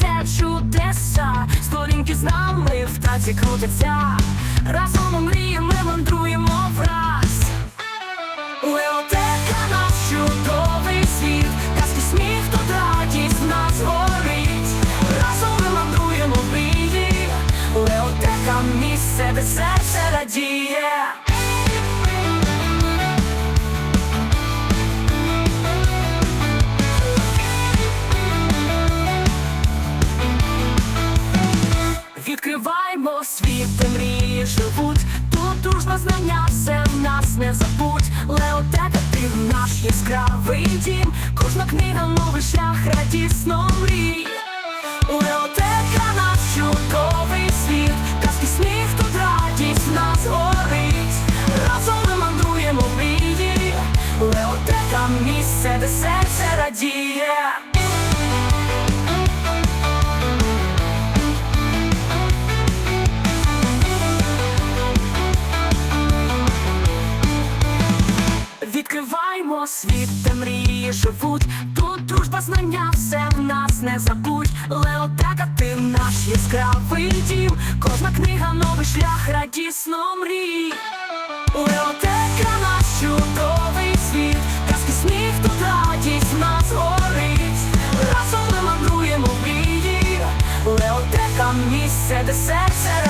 це чудеса, сторінки з нами в таці крутяться. Разом у мріємо, ми мандруємо враз. Леотека наш чудовий світ, казки сміх, тут радість нас горить. Разом ми мандруємо в мрії, Леотека місце, де серце не забудь. Леотека, ти наш яскравий дім. Кожна книга новий шлях, радісно мрій. Відкриваймо світ, де мрії живуть. Тут дружба, знання, все в нас не забудь. Леотека, ти наш яскравий дім. Кожна книга, новий шлях, радісно мрій. Леотека, наш чудовий світ. Казки сміх, тут радість в нас горить. Разом ми мандруємо в мрії. Леотека, місце, де серце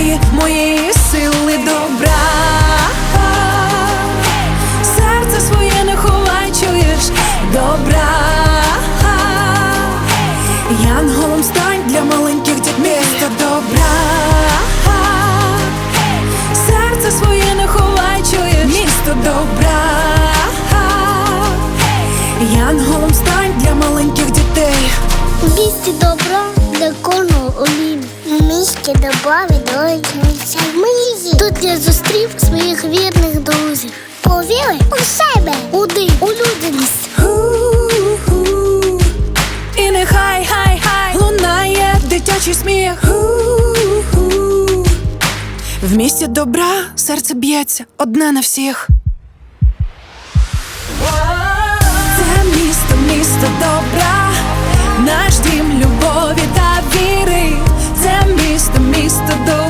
твоєї, моєї сили добра. Серце своє не ховай, чуєш добра. Янголом стань для маленьких місто добра. Серце своє не ховай, чуєш місто добра. Янголом стань для маленьких дітей. В місті добра для кожного олім. Місті добра відроджуються мрії. Тут я зустрів своїх вірних друзів. Повіри у себе, у див, у людяність. І нехай хай хай лунає дитячий сміх. В місті добра серце б'ється одне на всіх. Це місто, місто добра, наш дім місто,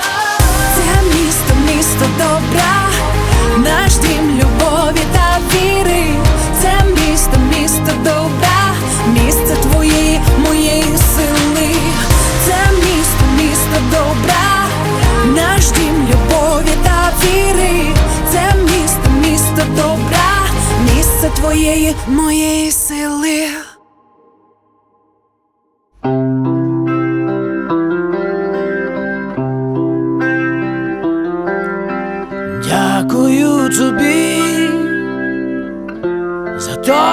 Місто, місто добра, наш дім любові та віри. Це місто, місто добра, місце твоєї, моєї сили. Це місто, місто добра, наш дім любові та віри. Це місто, місто добра, місце твоєї, моєї сили.